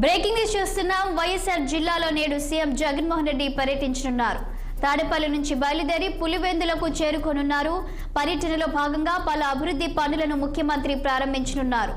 Breaking news చూస్తున్నాం. వైఎస్ఆర్ జిల్లాలో నేడు సీఎం జగన్మోహన్ రెడ్డి పర్యటించనున్నారు. తాడేపల్లి నుంచి బయలుదేరి పులివెందులకు చేరుకోనున్నారు. పర్యటనలో భాగంగా పలు అభివృద్ధి పనులను ముఖ్యమంత్రి ప్రారంభించనున్నారు.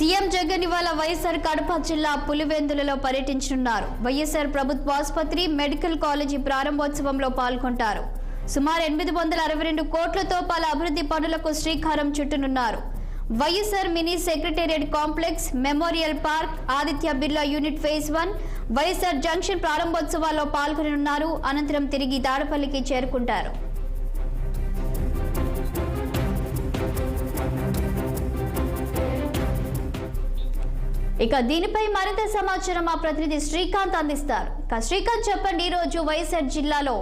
సీఎం జగన్ ఇవాళ వైఎస్ఆర్ కడప జిల్లా పులివెందులలో పర్యటించనున్నారు. వైఎస్ఆర్ ప్రభుత్వ ఆసుపత్రి మెడికల్ కాలేజీ ప్రారంభోత్సవంలో పాల్గొంటారు. సుమారు ఎనిమిది వందల అరవై రెండు కోట్లతో పలు అభివృద్ధి పనులకు శ్రీకారం చుట్టనున్నారు. YSR mini secretariat complex memorial park Aditya Birla unit phase one YSR junction ప్రారంభోత్సవాల్లో పాల్గొననున్నారు. అనంతరం తిరిగి దాడపల్లికి చేరుకుంటారు. ఇక దీనిపై మరింత సమాచారం మా ప్రతినిధి శ్రీకాంత్ అందిస్తారు. ఇక శ్రీకాంత్ చెప్పండి ఈ రోజు వైఎస్ఆర్ జిల్లాలో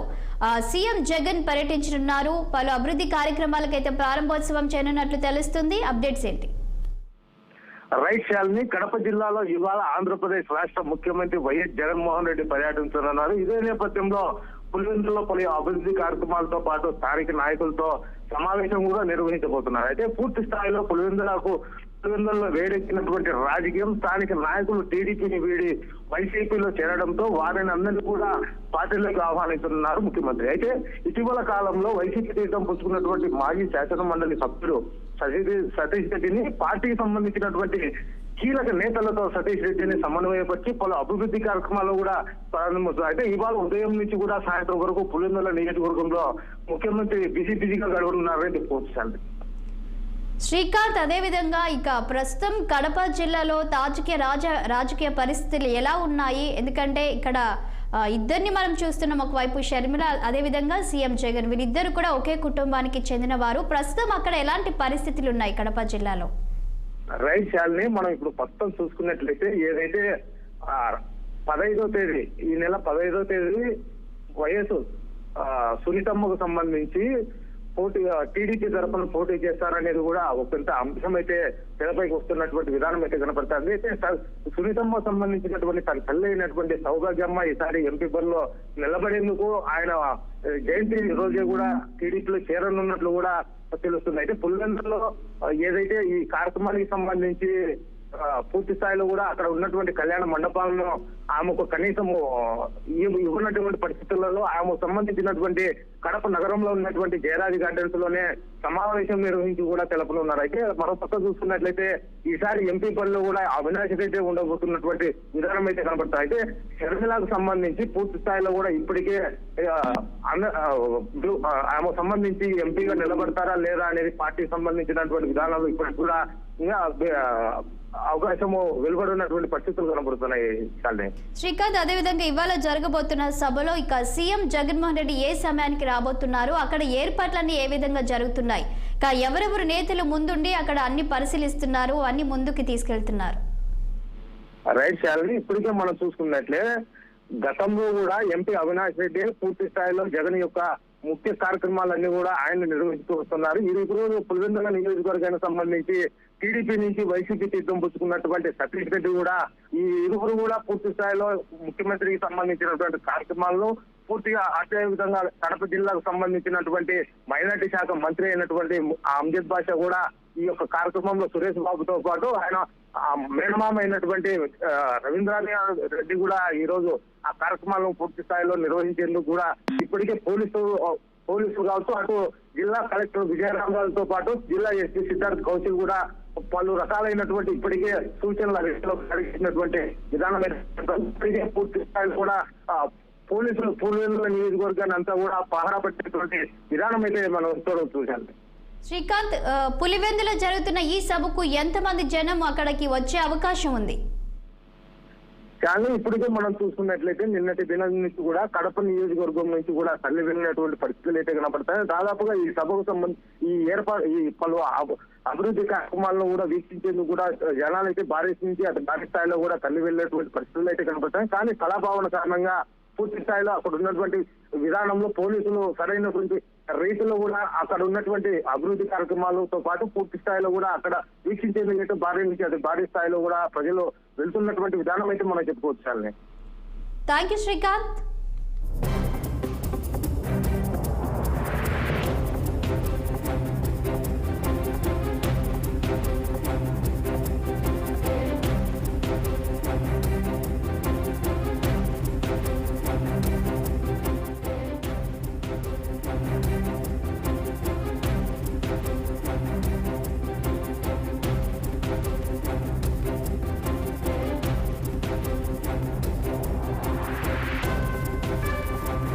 సీఎం జగన్ పర్యటించనున్నారు. పలు అభివృద్ధి కార్యక్రమాలకైతే ప్రారంభోత్సవం చేయనున్నట్లు తెలుస్తుంది. అప్డేట్స్ ఏంటి? రైట్ శాలిని కడప జిల్లాలో ఇవాళ ఆంధ్రప్రదేశ్ రాష్ట్ర ముఖ్యమంత్రి వైఎస్ జగన్మోహన్ రెడ్డి పర్యటించనున్నారు. ఇదే నేపథ్యంలో పులివెందులో పలు అభివృద్ధి కార్యక్రమాలతో పాటు స్థానిక నాయకులతో సమావేశం కూడా నిర్వహించబోతున్నారు. అయితే పూర్తి స్థాయిలో పులివెందులకు పులివెందుల్లో వేడెక్కినటువంటి రాజకీయం స్థానిక నాయకులు టీడీపీని వీడి వైసీపీలో చేరడంతో వారిని అందరినీ కూడా పార్టీలోకి ఆహ్వానిస్తున్నారు ముఖ్యమంత్రి. అయితే ఇటీవల కాలంలో వైసీపీ తీర్థం పుచ్చుకున్నటువంటి మాజీ శాసన మండలి సభ్యుడు సతీష్ సతీష్ రెడ్డిని పార్టీకి సంబంధించినటువంటి కీలక నేతలతో సతీష్ రెడ్డిని సమన్వయపరిచి పలు అభివృద్ధి కార్యక్రమాలు కూడా ప్రారంభిస్తున్నారు అయితే ఇవాళ ఉదయం నుంచి కూడా సాయంత్రం వరకు పులిందల నియోజకవర్గంలో ముఖ్యమంత్రి బిజీ బిజీగా గడవనున్నారని చెప్పుకోవచ్చు శ్రీకాంత్ అదేవిధంగా ఇక ప్రస్తుతం కడప జిల్లాలో తాజకీయ రాజ రాజకీయ పరిస్థితులు ఎలా ఉన్నాయి? ఎందుకంటే ఇక్కడ ఇద్దరిని మనం చూస్తున్నాం ఒకవైపు షర్మిల అదేవిధంగా సీఎం జగన్. వీరిద్దరు కూడా ఒకే కుటుంబానికి చెందిన వారు ప్రస్తుతం అక్కడ ఎలాంటి పరిస్థితులు ఉన్నాయి కడప జిల్లాలో? రైట్ శాలని మనం ఇప్పుడు ప్రస్తుతం చూసుకున్నట్లయితే ఏదైతే పదహైదో తేదీ ఈ నెల పదహైదో తేదీ వైఎస్ సునీతమ్మకు సంబంధించి పోటీ టీడీపీ తరఫున పోటీ చేస్తారనేది కూడా ఒక పెద్ద అంశం అయితే తెరపైకి వస్తున్నటువంటి విధానం అయితే కనపడుతుంది. అయితే సునీతమ్మ సంబంధించినటువంటి తన తల్లి అయినటువంటి సౌభాగ్యమ్మ ఈసారి ఎంపీ బరిలో నిలబడేందుకు ఆయన జయంతి రోజే కూడా టీడీపీలో చేరనున్నట్లు కూడా తెలుస్తుంది. అయితే పులివెందులో ఏదైతే ఈ కార్యక్రమానికి సంబంధించి పూర్తి స్థాయిలో కూడా అక్కడ ఉన్నటువంటి కళ్యాణ మండపాలను ఆమెకు కనీసము ఇవ్వనటువంటి పరిస్థితులలో ఆమెకు సంబంధించినటువంటి కడప నగరంలో ఉన్నటువంటి జయరాజ్ గార్డెన్స్లోనే సమావేశం నిర్వహించి కూడా తెలపనున్నారు అయితే మరోపక్క చూసుకున్నట్లయితే ఈసారి ఎంపీ పనిలో కూడా అవినాష్ రెడ్డి ఉండబోతున్నటువంటి విధానం అయితే కనబడుతుంది. అయితే షర్మిలాకు సంబంధించి పూర్తి స్థాయిలో కూడా ఇప్పటికే ఆ, ఆమెకు సంబంధించి ఎంపీగా నిలబడతారా లేదా అనేది పార్టీకి సంబంధించినటువంటి విధానాలు ఇప్పటికి కూడా ఇంకా అవకాశము పరిస్థితులు కనబడుతున్నాయి శ్రీకాంత్ అదేవిధంగా ఇవాళ జరగబోతున్న సభలో ఇక సీఎం జగన్మోహన్ రెడ్డి ఏ సమయానికి రాబోతున్నారు? అక్కడ ఏర్పాట్లన్నీ ఏ విధంగా జరుగుతున్నాయి? ఇక ఎవరెవరు నేతలు ముందుండి అక్కడ అన్ని పరిశీలిస్తున్నారు? అన్ని ముందుకు తీసుకెళ్తున్నారు? రైట్ ఇప్పటికే మనం చూసుకున్నట్లే గతంలో కూడా ఎంపీ అవినాష్ రెడ్డి పూర్తి స్థాయిలో జగన్ యొక్క ముఖ్య కార్యక్రమాలన్నీ కూడా ఆయన నిర్వహిస్తూ వస్తున్నారు. ఈ రోజు పులివెందుల నియోజకవర్గానికి సంబంధించి టీడీపీ నుంచి వైసీపీ తీర్థం పుచ్చుకున్నటువంటి సతీష్ రెడ్డి కూడా ఈ ఇరువురు కూడా పూర్తి స్థాయిలో ముఖ్యమంత్రికి సంబంధించినటువంటి కార్యక్రమాలను పూర్తిగా అదే విధంగా కడప జిల్లాకు సంబంధించినటువంటి మైనార్టీ శాఖ మంత్రి అయినటువంటి అమ్జద్ బాషా కూడా ఈ యొక్క కార్యక్రమంలో సురేష్ బాబుతో పాటు ఆయన మేనమామ అయినటువంటి రవీంద్రనాథ్ రెడ్డి కూడా ఈ రోజు ఆ కార్యక్రమాలను పూర్తి స్థాయిలో నిర్వహించేందుకు కూడా ఇప్పటికే పోలీసు పోలీసులు కావచ్చు అటు జిల్లా కలెక్టర్ విజయరామరాజుతో పాటు జిల్లా ఎస్పీ సిద్ధార్థ్ కౌశల్ కూడా పలు రకాలైనటువంటి ఇప్పటికే సూచనలు రీతిలో కలిగించినటువంటి విధానమైన ఇప్పటికే పూర్తి స్థాయిలో కూడా పోలీసులు పూర్వీకుల నియోజకవర్గాన్ని అంతా కూడా పహరా పెట్టేటువంటి విధానం అయితే మనం చూడవచ్చు. చూశాను శ్రీకాంత్ పులివెందులో జరుగుతున్న ఈ సభకు ఎంతమంది జనం అక్కడికి వచ్చే అవకాశం ఉంది? కానీ ఇప్పటికే మనం చూసుకున్నట్లయితే నిన్నటి దినం నుంచి కూడా కడప నియోజకవర్గం నుంచి కూడా తల్లి వెళ్ళినటువంటి పరిస్థితులు అయితే కనపడతాయి. దాదాపుగా ఈ సభకు సంబంధించి ఈ ఏర్పాటు ఈ పలు అభివృద్ధి కార్యక్రమాలను కూడా వీక్షించేందుకు కూడా జనాలైతే భారీ నుంచి అటు భారీ స్థాయిలో కూడా తల్లి వెళ్ళేటువంటి పరిస్థితులు అయితే కనపడతాయి. కానీ కళాభావన కారణంగా పూర్తి స్థాయిలో అక్కడ ఉన్నటువంటి విధానంలో పోలీసులు సరైనటువంటి రీతిలో కూడా అక్కడ ఉన్నటువంటి అభివృద్ధి కార్యక్రమాలతో పాటు పూర్తి స్థాయిలో కూడా అక్కడ వీక్షించేందుకు భారీ నుంచి అది భారీ స్థాయిలో కూడా ప్రజలు వెళ్తున్నటువంటి విధానం అయితే మనం చెప్పుకోవచ్చు చాలని. Thank you Srikanth